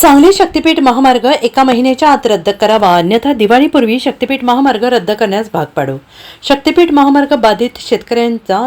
सांगली शक्तीपीठ महामार्ग एका महिन्याच्या आत रद्द करावा अन्यथा दिवाळीपूर्वी शक्तीपीठ महामार्ग रद्द करण्यास भाग पाडू. शक्तीपीठ महामार्ग बाधित शेतकऱ्यांचा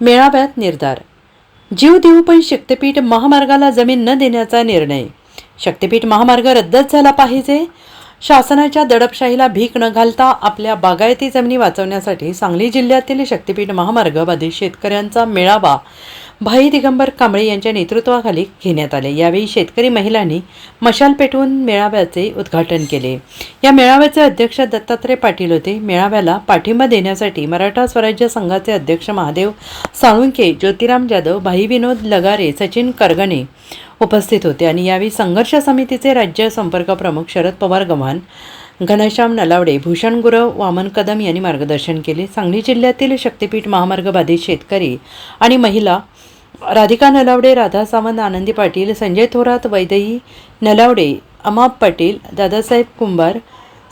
मेळाव्यात निर्धार. जीव देऊ पण शक्तीपीठ महामार्गाला जमीन न देण्याचा निर्णय. शक्तीपीठ महामार्ग रद्दच झाला पाहिजे. शासनाच्या दडपशाहीला भीक न घालता आपल्या बागायती जमिनी वाचवण्यासाठी सांगली जिल्ह्यातील शक्तीपीठ महामार्ग बाधित शेतकऱ्यांचा मेळावा भाई दिगंबर कांबळे यांच्या नेतृत्वाखाली घेण्यात आले. यावेळी शेतकरी महिलांनी मशाल पेटवून मेळाव्याचे उद्घाटन केले. या मेळाव्याचे अध्यक्ष दत्तात्रय पाटील होते. मेळाव्याला पाठिंबा देण्यासाठी मराठा स्वराज्य संघाचे अध्यक्ष महादेव साळुंके ज्योतिराम जाधव भाई विनोद लगारे सचिन करगणे उपस्थित होते. आणि यावेळी संघर्ष समितीचे राज्य संपर्क प्रमुख शरद पवार गव्हाण घनश्याम नलावडे भूषण गुरव वामन कदम यांनी मार्गदर्शन केले. सांगली जिल्ह्यातील शक्तीपीठ महामार्ग बाधित शेतकरी आणि महिला राधिका नलावडे राधा सावंत आनंदी पाटील संजय थोरात वैदई नलावडे अमाप पाटील दादासाहेब कुंभार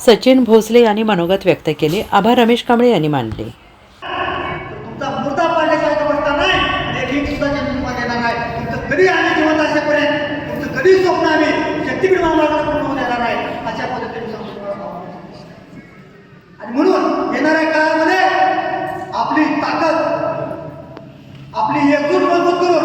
सचिन भोसले यांनी मनोगत व्यक्त केले. आभार रमेश कांबळे यांनी मानले. कधी आम्ही जिवंत असेपर्यंत तुमचं कधी स्वप्न आम्ही आणि म्हणून येणाऱ्या काळामध्ये आपली ताकद आपली एकजूट मजबूत करून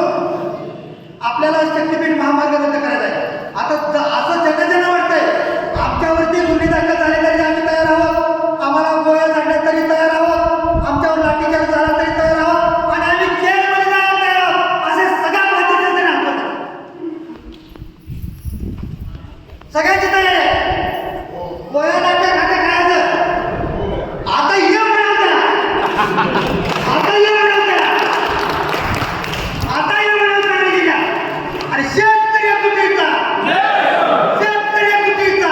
आपल्याला शक्तीपीठ महामार्ग रद्द करायचा आहे. आता ज- असं जगजना वाटतंय आमच्यावरती गुन्हे दाखल झाले तरी आम्ही तयार आहोत. आम्हाला गोळ्या झाडल्या तरी तयार आहोत. आमच्यावर लाठीचार्ज झाला तरी तयार आहोत. आणि आम्ही जेलमध्ये जायला तयार आहोत. असे सगळ्या बाधितांचे सगळ्यांची तयारी आहे गोळ्या लाट्या खाट्या खायचं आता ये म्हणाल आता ये म्हणाल आता ये म्हणाल आणि शेतकरी कुठेचा शेतकरी कुठेचा